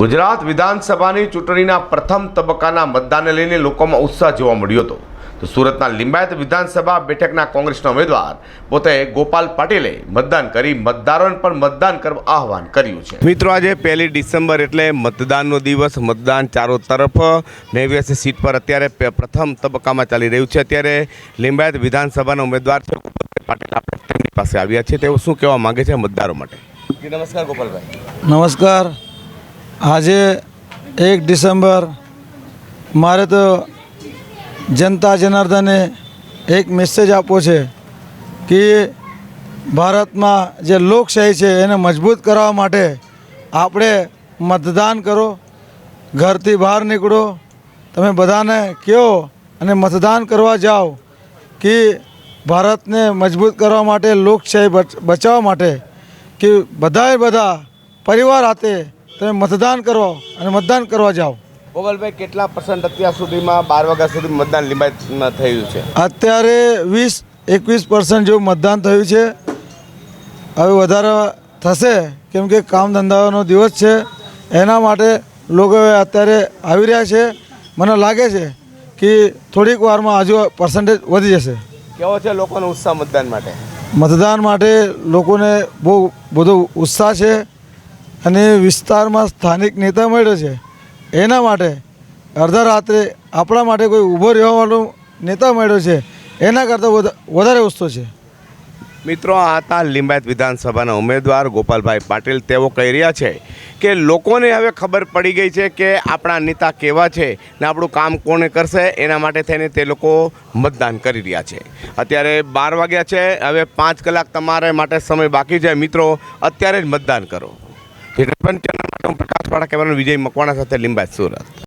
ગુજરાત વિધાનસભાની ચૂંટણીના પ્રથમ તબક્કાના મતદાનને લઈને લોકોમાં ઉત્સાહ જોવા મળ્યો હતો. તો સુરતના લિંબાયત વિધાનસભા બેઠકના કોંગ્રેસના ઉમેદવાર પોતે ગોપાલ પાટીલે મતદાન કરી મતદારોને પણ મતદાન કરવા આહવાન કર્યું છે. મિત્રો આજે પહેલી ડિસેમ્બર એટલે મતદાનનો દિવસ. મતદાન ચારો તરફ નેવ્યાસી સીટ પર અત્યારે પ્રથમ તબક્કામાં ચાલી રહ્યું છે. અત્યારે લિંબાયત વિધાનસભાના ઉમેદવાર છે ગોપાલભાઈ પાટીલ આપણે તેમની પાસે આવ્યા છે. તેઓ શું કહેવા માંગે છે મતદારો માટે? નમસ્કાર ગોપાલભાઈ. નમસ્કાર. આજે એક ડિસેમ્બર, મારે તો જનતા જનાર્દને એક મેસેજ આપવો છે કે ભારતમાં જે લોકશાહી છે એને મજબૂત કરવા માટે આપણે મતદાન કરો, ઘરથી બહાર નીકળો, તમે બધાને કહો અને મતદાન કરવા જાઓ કે ભારતને મજબૂત કરવા માટે લોકશાહી બચાવવા માટે કે બધાએ બધા પરિવાર હાથે તમે મતદાન કરો અને મતદાન કરવા જાઓ. ગોગલભાઈ કેટલા પર્સન્ટ અત્યાર સુધીમાં બાર વાગ્યા સુધી મતદાન લિંબાયતમાં થયું છે? અત્યારે વીસ એકવીસ પર્સન્ટ જેવું મતદાન થયું છે. હવે વધારે થશે કેમ કે કામ ધંધાનો દિવસ છે. એના માટે લોકો અત્યારે આવી રહ્યા છે. મને લાગે છે કે થોડીક વારમાં હજુ પર્સન્ટેજ વધી જશે. કેવો છે લોકોનો ઉત્સાહ મતદાન માટે? મતદાન માટે લોકોને બહુ બધો ઉત્સાહ છે. અને વિસ્તારમાં સ્થાનિક નેતા મળ્યો છે. એના માટે અડધા રાત્રે આપણા માટે કોઈ ઊભો રહેવાનો નેતા મળ્યો છે. એના કરતાં વધ- વધારે વસ્તુ છે. મિત્રો, આ હતા લિંબાયત વિધાનસભાના ઉમેદવાર ગોપાલભાઈ પાટીલ. તેઓ કહી રહ્યા છે કે લોકોને હવે ખબર પડી ગઈ છે કે આપણા નેતા કેવા છે ને આપણું કામ કોને કરશે એના માટે થઈને તે લોકો મતદાન કરી રહ્યા છે. અત્યારે બાર વાગ્યા છે, હવે પાંચ કલાક તમારે માટે સમય બાકી છે. મિત્રો, અત્યારે જ મતદાન કરો. જે ચેનલ માટે હું પ્રકાશવાળા કેમેરામેન વિજય મકવાણા સાથે લિંબાયત સુરત.